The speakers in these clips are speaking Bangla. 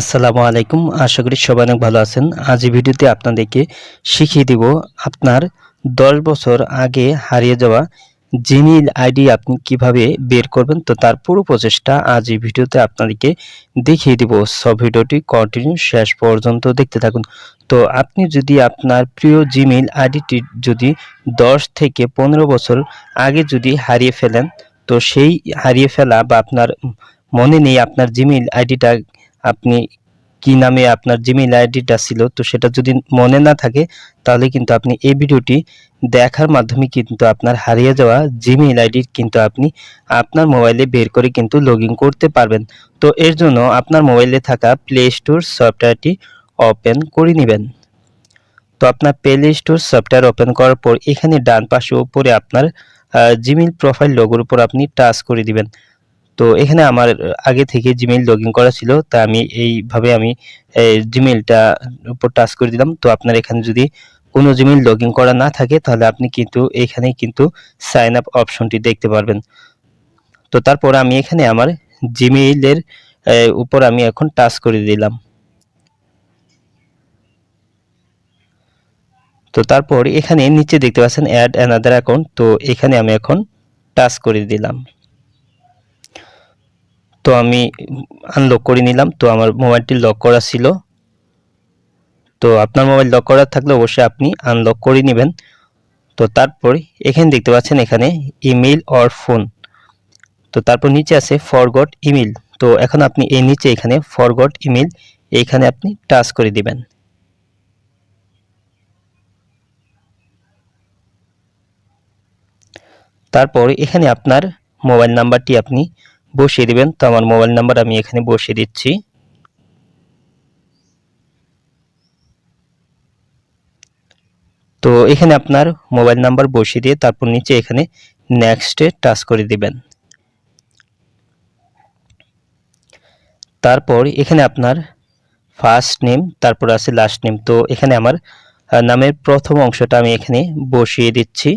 আসসালামু আলাইকুম। আশা করি সবাই অনেক ভালো আছেন। আজ এই ভিডিওতে আপনাদেরকে শিখিয়ে দিব আপনার দশ বছর আগে হারিয়ে যাওয়া জিমেইল আইডি আপনি কীভাবে বের করবেন। তো তার পুরো প্রচেষ্টা আজ এই ভিডিওতে আপনাদেরকে দেখিয়ে দিব। সব ভিডিওটি কন্টিনিউ শেষ পর্যন্ত দেখতে থাকুন। তো আপনি যদি আপনার প্রিয় জিমেইল আইডিটি যদি দশ থেকে পনেরো বছর আগে যদি হারিয়ে ফেলেন, তো সেই হারিয়ে ফেলা বা আপনার মনে নেই আপনার জিমেইল আইডিটা আপনি কি নামে আপনার জিমেইল আইডিটা ছিল, তো সেটা যদি মনে না থাকে, তাহলে কিন্তু আপনি এই ভিডিওটি দেখার মাধ্যমে কিন্তু আপনার হারিয়ে যাওয়া জিমেইল আইডি কিন্তু আপনি আপনার মোবাইলে বের করে কিন্তু লগ করতে পারবেন। তো এর জন্য আপনার মোবাইলে থাকা প্লে স্টোর সফটওয়্যারটি ওপেন করে নেবেন। তো আপনার প্লে স্টোর সফটওয়্যার ওপেন করার পর এখানে ডান পাশে উপরে আপনার জিমেইল প্রোফাইল লোগোর উপর আপনি টাচ করে দিবেন। তো এখানে আমার আগে থেকে জিমেইল লগ করা ছিল, তা আমি এইভাবে আমি জিমেইলটা উপর টাচ করে দিলাম। তো আপনার এখানে যদি কোনো জিমেইল লগ করা না থাকে, তাহলে আপনি কিন্তু এখানে কিন্তু সাইন আপ অপশনটি দেখতে পারবেন। তো তারপর আমি এখানে আমার জিমেইলের উপর আমি এখন টাচ করে দিলাম। তো তারপর এখানে নিচে দেখতে পাচ্ছেন অ্যাড অ্যানাদার অ্যাকাউন্ট তো এখানে আমি এখন টাচ করে দিলাম। তো আমি আনলক করে নিলাম। তো আমার মোবাইলটি লক করা ছিল। তো আপনার মোবাইল লক করা থাকলে অবশ্যই আপনি আনলক করে নেবেন। তো তারপর এখানে দেখতে পাচ্ছেন এখানে ইমেল অর ফোন তো তারপর নিচে আছে ফরগট ইমেল তো এখন আপনি এই নিচে এখানে ফরগট ইমেল এইখানে আপনি টাচ করে দিবেন। তারপর এখানে আপনার মোবাইল নাম্বারটি আপনি বসিয়ে দিবেন। তো আমার মোবাইল নাম্বার আমি এখানে বসিয়ে দিচ্ছি। তো এখানে আপনার মোবাইল নাম্বার বসিয়ে দিয়ে তারপর নিচে এখানে নেক্সটে টাচ করে দিবেন। তারপর এখানে আপনার ফার্স্ট নেম তারপর আছে লাস্ট নেম তো এখানে আমার নামের প্রথম অংশটা আমি এখানে বসিয়ে দিচ্ছি।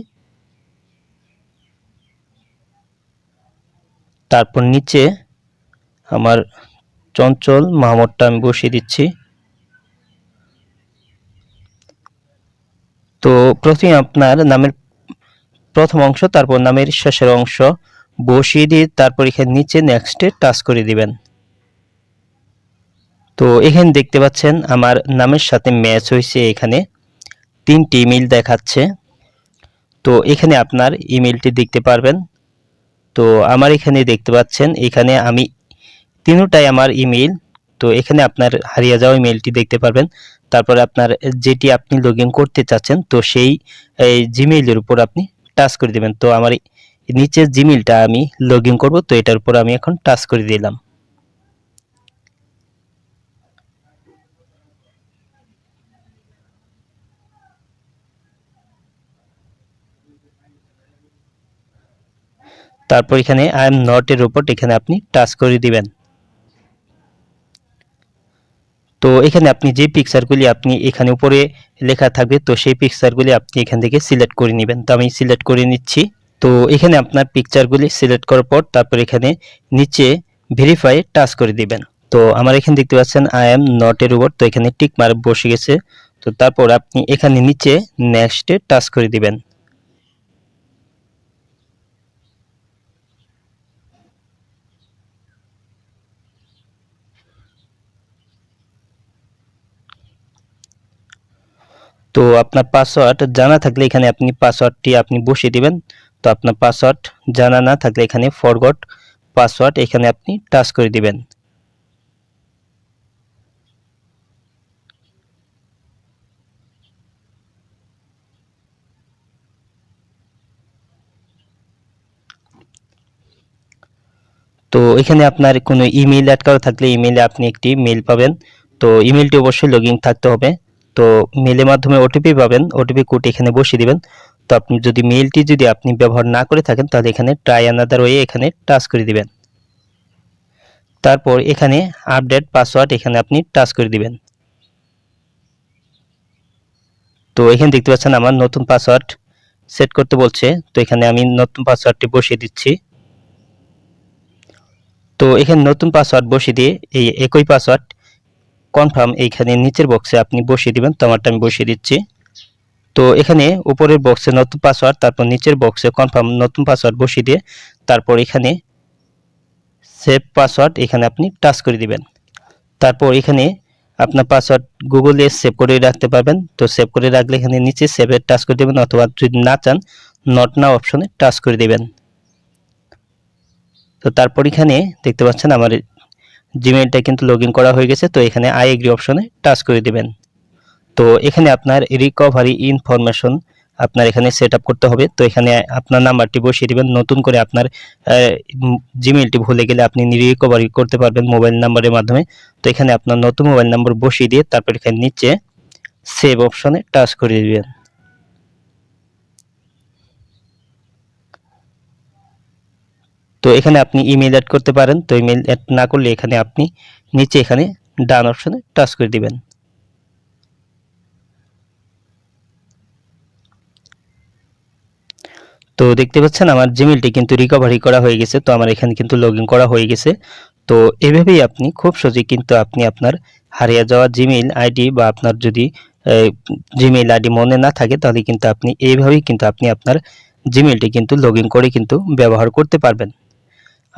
তারপর নিচে আমার চঞ্চল মাহমুদটা আমি বসিয়ে দিচ্ছি। তো প্রথমে আপনার নামের প্রথম অংশ, তারপর নামের শেষের অংশ বসিয়ে দিয়ে তারপর এখানে নিচে নেক্সটে টাচ করে দিবেন। তো এখানে দেখতে পাচ্ছেন আমার নামের সাথে ম্যাচ হয়েছে এখানে। তিনটি ইমেল দেখাচ্ছে। তো এখানে আপনার ইমেলটি দেখতে পারবেন। তো আমার এখানে দেখতে পাচ্ছেন, এখানে আমি তিনটাই আমার ইমেল তো এখানে আপনার হারিয়ে যাওয়া ইমেলটি দেখতে পারবেন। তারপরে আপনার যেটি আপনি লগ করতে চাচ্ছেন, তো সেই জিমেইলের উপর আপনি টাচ করে দেবেন। তো আমার নিচের জিমেলটা আমি লগ করব, তো এটার উপর আমি এখন টাচ করে দিলাম। তারপর এখানে আই এম নট এর উপর এখানে আপনি টাচ করে দিবেন। তো এখানে আপনি যে পিকচারগুলি আপনি এখানে উপরে লেখা থাকবে, তো সেই পিকচারগুলি আপনি এখান থেকে সিলেক্ট করে নেবেন। তো আমি সিলেক্ট করে নিচ্ছি। তো এখানে আপনার পিকচারগুলি সিলেক্ট করার পর তারপর এখানে নিচে ভেরিফাই টাচ করে দিবেন। তো আমার এখানে দেখতে পাচ্ছেন আই এম নট এর উপর তো এখানে টিক মার বসে গেছে। তো তারপর আপনি এখানে নিচে নেক্সটে টাচ করে দিবেন। তো আপনার পাসওয়ার্ড জানা থাকলে এখানে আপনি পাসওয়ার্ডটি আপনি বসিয়ে দিবেন। তো আপনার পাসওয়ার্ড জানা না থাকলে এখানে ফরগট পাসওয়ার্ড এখানে আপনি টাচ করে দিবেন। তো এখানে আপনার কোনো ইমেল অ্যাড করা থাকলে ইমেলে আপনি একটি মেল পাবেন। তো ইমেলটি অবশ্যই লগ থাকতে হবে। তো মেলের মাধ্যমে ওটিপি পাবেন ওটিপি কোড এখানে বসিয়ে দিবেন। তো আপনি যদি মেলটি যদি আপনি ব্যবহার না করে থাকেন, তাহলে এখানে ট্রাই আনাদার ওয়ে এখানে টাচ করে দিবেন। তারপর এখানে আপডেট পাসওয়ার্ড এখানে আপনি টাচ করে দিবেন। তো এখানে দেখতে পাচ্ছেন আমার নতুন পাসওয়ার্ড সেট করতে বলছে। তো এখানে আমি নতুন পাসওয়ার্ডটি বসিয়ে দিচ্ছি। তো এখানে নতুন পাসওয়ার্ড বসিয়ে দিয়ে এই একই পাসওয়ার্ড কনফার্ম এইখানে নিচের বক্সে আপনি বসিয়ে দিবেন তো আমারটা আমি বসিয়ে দিচ্ছি। তো এখানে উপরের বক্সে নতুন পাসওয়ার্ড তারপর নিচের বক্সে কনফার্ম নতুন পাসওয়ার্ড বসিয়ে দিয়ে তারপর এখানে সেভ পাসওয়ার্ড এখানে আপনি টাচ করে দিবেন। তারপর এখানে আপনার পাসওয়ার্ড গুগলে সেভ করে রাখতে পারবেন। তো সেভ করে রাখলে এখানে নিচে সেভে টাচ করে দেবেন, অথবা যদি না চান নট না অপশনে টাচ করে দেবেন। তো তারপর এখানে দেখতে পাচ্ছেন আমার জিমেলটা কিন্তু লগ করা হয়ে গেছে, তো এখানে আই এগ্রি অপশনে টাচ করে দেবেন। তো এখানে আপনার রিকভারি ইনফরমেশন আপনার এখানে সেট করতে হবে, তো এখানে আপনার নাম্বারটি বসিয়ে দেবেন। নতুন করে আপনার জিমেলটি ভুলে গেলে আপনি রিকভারি করতে পারবেন মোবাইল নাম্বারের মাধ্যমে। তো এখানে আপনার নতুন মোবাইল নাম্বার বসিয়ে দিয়ে তারপর এখানে নিচে সেভ অপশনে টাচ করে দিবেন। তো এখানে আপনি ইমেল অ্যাড করতে পারেন। তো ইমেল অ্যাড না করলে এখানে আপনি নিচে এখানে ডান অপশনে টাচ করে দিবেন। তো দেখতে পাচ্ছেন আমার জিমেলটি কিন্তু রিকভারি করা হয়ে গেছে। তো আমার এখানে কিন্তু লগ করা হয়ে গেছে। তো এভাবেই আপনি খুব সহজেই কিন্তু আপনি আপনার হারিয়ে যাওয়া জিমেইল আইডি বা আপনার যদি জিমেইল আইডি মনে না থাকে, তাহলে কিন্তু আপনি এইভাবেই কিন্তু আপনি আপনার জিমেলটি কিন্তু লগ করে কিন্তু ব্যবহার করতে পারবেন।